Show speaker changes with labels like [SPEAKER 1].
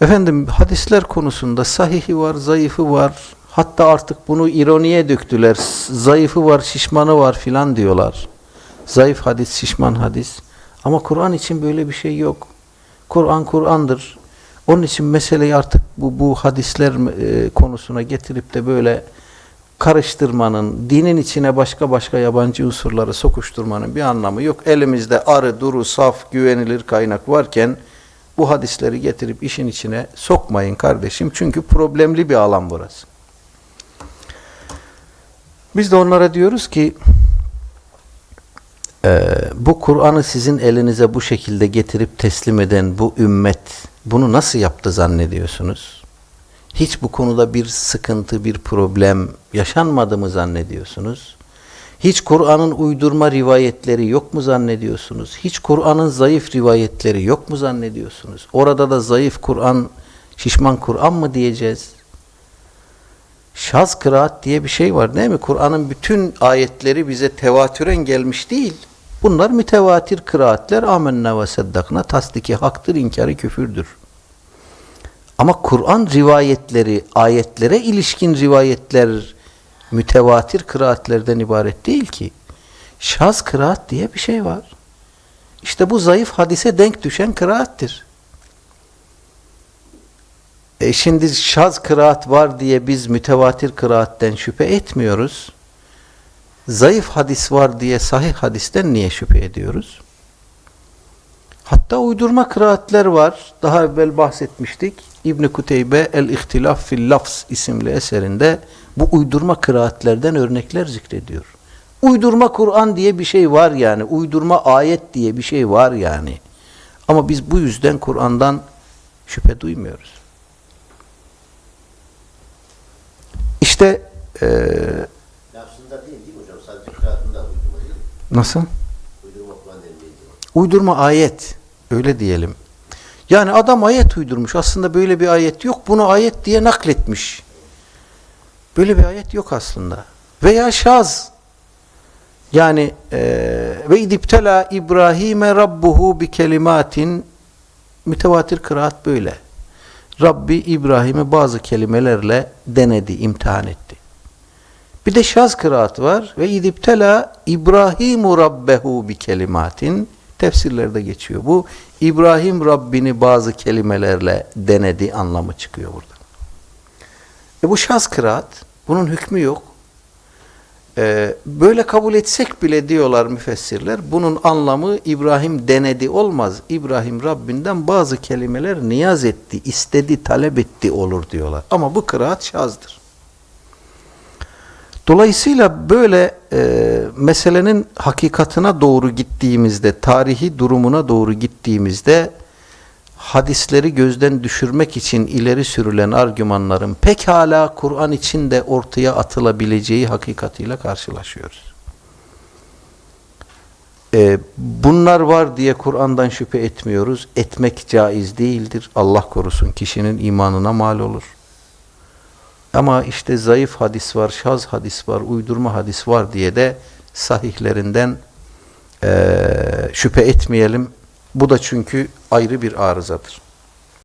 [SPEAKER 1] Efendim hadisler konusunda sahihi var, zayıfı var. Hatta artık bunu ironiye döktüler. Zayıfı var, şişmanı var filan diyorlar. Zayıf hadis, şişman hadis. Ama Kur'an için böyle bir şey yok. Kur'an Kur'an'dır. Onun için meseleyi artık bu, bu hadisler e, konusuna getirip de böyle karıştırmanın, dinin içine başka başka yabancı unsurları sokuşturmanın bir anlamı yok. Elimizde arı, duru, saf, güvenilir kaynak varken bu hadisleri getirip işin içine sokmayın kardeşim. Çünkü problemli bir alan burası. Biz de onlara diyoruz ki e, bu Kur'an'ı sizin elinize bu şekilde getirip teslim eden bu ümmet bunu nasıl yaptı zannediyorsunuz? Hiç bu konuda bir sıkıntı, bir problem yaşanmadı mı zannediyorsunuz? Hiç Kur'an'ın uydurma rivayetleri yok mu zannediyorsunuz? Hiç Kur'an'ın zayıf rivayetleri yok mu zannediyorsunuz? Orada da zayıf Kur'an, şişman Kur'an mı diyeceğiz? Şaz kıraat diye bir şey var değil mi? Kur'an'ın bütün ayetleri bize tevatüren gelmiş değil. Bunlar mütevatir kıraatler. Amenna ve seddakna tasdiki haktır, inkarı küfürdür. Ama Kur'an rivayetleri, ayetlere ilişkin rivayetler mütevatir kıraatlerden ibaret değil ki. Şaz kıraat diye bir şey var. İşte bu zayıf hadise denk düşen kıraattir. E şimdi şaz kıraat var diye biz mütevatir kıraatten şüphe etmiyoruz. Zayıf hadis var diye sahih hadisten niye şüphe ediyoruz? Hatta uydurma kıraatler var. Daha evvel bahsetmiştik. İbn Kuteybe El-İhtilaf fil Lafz isimli eserinde bu uydurma kıraatlerden örnekler zikrediyor. Uydurma Kur'an diye bir şey var yani. Uydurma ayet diye bir şey var yani. Ama biz bu yüzden Kur'an'dan şüphe duymuyoruz. İşte eee
[SPEAKER 2] Lafzında değil değil mi hocam? Sadece kağıdında uydurma değil.
[SPEAKER 1] nasıl?
[SPEAKER 2] Uydurma.
[SPEAKER 1] Uydurma ayet. Öyle diyelim. Yani adam ayet uydurmuş. Aslında böyle bir ayet yok. Bunu ayet diye nakletmiş. Böyle bir ayet yok aslında. Veya şaz. Yani ve idiptela İbrahim'e rabbuhu bi kelimatin mütevatir kıraat böyle. Rabbi İbrahim'i bazı kelimelerle denedi, imtihan etti. Bir de şaz kıraat var. Ve idiptela İbrahimu rabbehu bi kelimatin tefsirlerde geçiyor. Bu İbrahim Rabbini bazı kelimelerle denedi anlamı çıkıyor burada. E bu şaz kıraat. Bunun hükmü yok. Ee, böyle kabul etsek bile diyorlar müfessirler, bunun anlamı İbrahim denedi olmaz. İbrahim Rabbinden bazı kelimeler niyaz etti, istedi, talep etti olur diyorlar. Ama bu kıraat şazdır. Dolayısıyla böyle e, meselenin hakikatına doğru gittiğimizde, tarihi durumuna doğru gittiğimizde hadisleri gözden düşürmek için ileri sürülen argümanların pekala Kur'an için de ortaya atılabileceği hakikatiyle karşılaşıyoruz. E, bunlar var diye Kur'an'dan şüphe etmiyoruz. Etmek caiz değildir. Allah korusun kişinin imanına mal olur. Ama işte zayıf hadis var, şaz hadis var, uydurma hadis var diye de sahihlerinden eee, şüphe etmeyelim. Bu da çünkü ayrı bir arızadır.